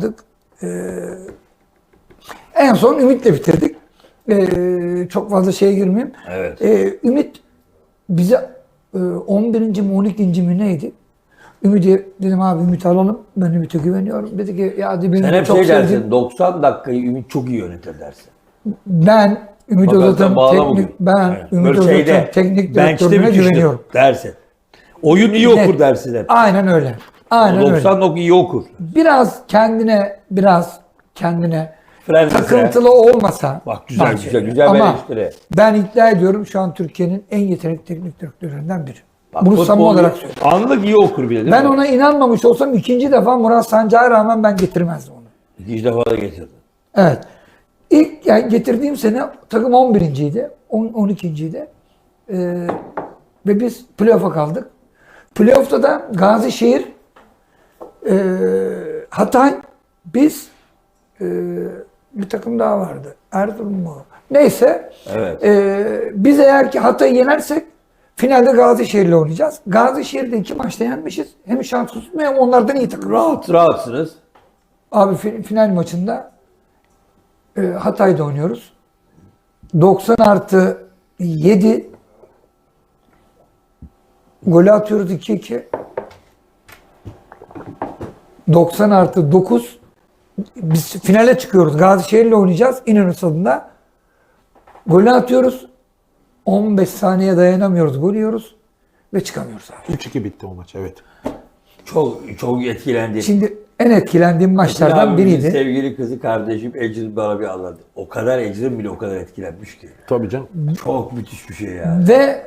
aldık. Ee, en son Ümit'le bitirdik. Ee, çok fazla şeye girmeyeyim. Evet. Ee, Ümit bize e, 11. mi 12. mi neydi? Ümit'e dedim abi Ümit alalım. Ben Ümit'e güveniyorum. Dedi ki ya hadi benim Sen hep çok şey sevdiğim- dersin 90 dakikayı Ümit çok iyi yönetir dersin. Ben Ümit Özat'ın teknik, ben Evet. Ümit Özat'ın teknik direktörüne güveniyorum. Dersin. Oyun iyi Net. okur dersin hep. Aynen öyle. Aynen O öyle. 90 nok iyi okur. Biraz kendine biraz kendine Fren takıntılı olmasa Bak güzel, bence. güzel, güzel bir Ama eleştiri. ben iddia ediyorum şu an Türkiye'nin en yetenekli teknik direktörlerinden biri. Bak, Bunu samimi olarak söylüyorum. Anlık iyi okur bir de değil Ben mi? ona inanmamış olsam ikinci defa Murat Sancak'a rağmen ben getirmezdim onu. İkinci defa da getirdi. Evet. İlk yani getirdiğim sene takım 11.ydi. 10, 12.ydi. Ee, ve biz playoff'a kaldık. Playoff'ta da Gazişehir, e, Hatay, biz e, bir takım daha vardı. Erzurum mu? Neyse. Evet. e, biz eğer ki Hatay'ı yenersek finalde Gazişehir'le oynayacağız. Gazişehir'de iki maçta yenmişiz. Hem şans tutmuyor hem onlardan iyi takım. Rahat, rahatsınız. Abi fi- final maçında e, Hatay'da oynuyoruz. 90 artı 7 golü atıyoruz 2-2. 90 artı 9 biz finale çıkıyoruz. Gazişehir'le oynayacağız İnönü stadında. Golü atıyoruz. 15 saniye dayanamıyoruz. Gol yiyoruz ve çıkamıyoruz abi. 3-2 bitti o maç evet. Çok çok etkilendi. Şimdi en etkilendiğim maçlardan biriydi. Sevgili kızı kardeşim Ecrin bana bir anlattı. O kadar Ecrin bile o kadar etkilenmiş ki. Tabii canım. Çok müthiş bir şey yani. Ve